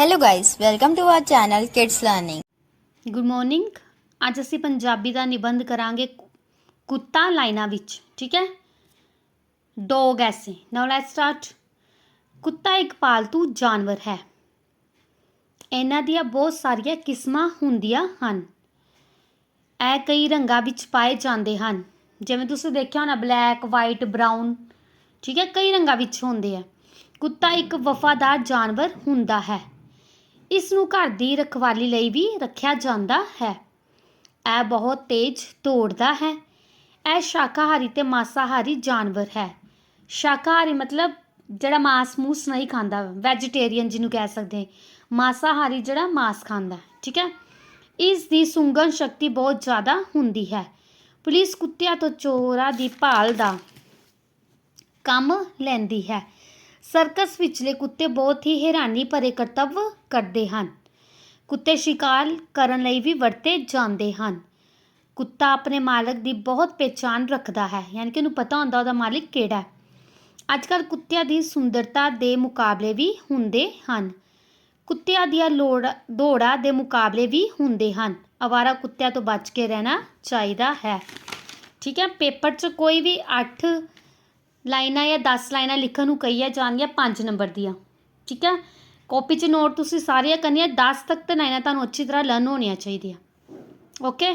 Hello guys, welcome to our channel Kids Learning. Good morning ਅੱਜ ਅਸੀਂ ਪੰਜਾਬੀ ਦਾ ਨਿਬੰਧ ਕਰਾਂਗੇ ਕੁੱਤਾ ਲਾਈਨਾਂ ਵਿੱਚ ਠੀਕ ਹੈ? ਡੌਗ ਐਸੇ। ਨਾਓ ਲੈਟਸ ਸਟਾਰਟ ਕੁੱਤਾ ਇੱਕ ਪਾਲਤੂ ਜਾਨਵਰ ਹੈ। ਇਹਨਾਂ ਦੀਆਂ ਬਹੁਤ ਸਾਰੀਆਂ ਕਿਸਮਾਂ ਹੁੰਦੀਆਂ ਹਨ। ਇਹ ਕਈ ਰੰਗਾਂ ਵਿੱਚ ਪਾਏ ਜਾਂਦੇ ਹਨ। ਜਿਵੇਂ ਤੁਸੀਂ ਦੇਖਿਆ ਹੋਣਾ ਬਲੈਕ ਵਾਈਟ ਬਰਾਊਨ ਠੀਕ ਹੈ? ਕਈ ਰੰਗਾਂ ਵਿੱਚ ਹੁੰਦੇ ਆ। ਕੁੱਤਾ ਇੱਕ ਵਫਾਦਾਰ ਜਾਨਵਰ ਹੁੰਦਾ ਹੈ। ਇਸ ਨੂੰ ਘਰ ਦੀ ਰਖਵਾਲੀ ਲਈ ਵੀ ਰੱਖਿਆ ਜਾਂਦਾ ਹੈ। ਇਹ ਬਹੁਤ ਤੇਜ਼ ਦੌੜਦਾ ਹੈ। ਇਹ ਸ਼ਾਕਾਹਾਰੀ ਤੇ ਮਾਸਾਹਾਰੀ ਜਾਨਵਰ ਹੈ। ਸ਼ਾਕਾਹਾਰੀ ਮਤਲਬ ਜਿਹੜਾ ਮਾਸ ਮੂਸ ਨਹੀਂ ਖਾਂਦਾ ਵੈਜੀਟੇਰੀਅਨ ਜਿਹਨੂੰ ਕਹਿ ਸਕਦੇ ਮਾਸਾਹਾਰੀ ਜਿਹੜਾ ਮਾਸ ਖਾਂਦਾ, ਠੀਕ ਹੈ? ਇਸ ਦੀ ਸੁੰਘਣ ਸ਼ਕਤੀ ਬਹੁਤ ਜ਼ਿਆਦਾ ਹੁੰਦੀ ਹੈ। ਪੁਲਿਸ ਕੁੱਤਿਆਂ ਤੋਂ ਚੋਰਾਂ ਦੀ ਭਾਲ ਦਾ ਕੰਮ ਲੈਂਦੀ ਹੈ। ਸਰਕਸ ਵਿਚਲੇ ਕੁੱਤੇ ਬਹੁਤ ਹੀ ਹੈਰਾਨੀ ਭਰੇ ਕਰਤੱਵ ਕਰਦੇ ਹਨ। ਕੁੱਤੇ ਸ਼ਿਕਾਰ ਕਰਨ ਲਈ ਵੀ ਵਰਤੇ ਜਾਂਦੇ ਹਨ। ਕੁੱਤਾ ਆਪਣੇ ਮਾਲਕ ਦੀ ਬਹੁਤ ਪਹਿਚਾਣ ਰੱਖਦਾ ਹੈ, ਯਾਨੀ ਕਿ ਉਹਨੂੰ ਪਤਾ ਹੁੰਦਾ ਉਹਦਾ ਮਾਲਿਕ ਕਿਹੜਾ ਹੈ। ਅੱਜ ਕੱਲ੍ਹ ਕੁੱਤਿਆਂ ਦੀ ਸੁੰਦਰਤਾ ਦੇ ਮੁਕਾਬਲੇ ਵੀ ਹੁੰਦੇ ਹਨ। ਕੁੱਤਿਆਂ ਦੀਆਂ ਲੋੜ, ਦੌੜਾਂ ਦੇ ਮੁਕਾਬਲੇ ਵੀ ਹੁੰਦੇ ਹਨ। ਅਵਾਰਾ ਕੁੱਤਿਆਂ ਤੋਂ ਬਚ ਕੇ ਰਹਿਣਾ ਚਾਹੀਦਾ ਹੈ। ਠੀਕ ਹੈ, ਪੇਪਰ 'ਚ ਕੋਈ ਵੀ 8 ਲਾਈਨਾਂ ਜਾਂ 10 ਲਾਈਨਾਂ ਲਿਖਣ ਨੂੰ ਕਹੀਆਂ ਜਾਣਗੀਆਂ 5 ਨੰਬਰ ਦੀਆਂ। ਠੀਕ ਹੈ? ਕਾਪੀ 'ਚ ਨੋਟ ਤੁਸੀਂ ਸਾਰੀਆਂ ਕਰਨੀਆਂ 10 ਤੱਕ ਤਾਂ ਲਾਈਨਾਂ ਤੁਹਾਨੂੰ ਅੱਛੀ ਤਰ੍ਹਾਂ ਲਰਨ ਹੋਣੀਆਂ ਚਾਹੀਦੀਆਂ। ਓਕੇ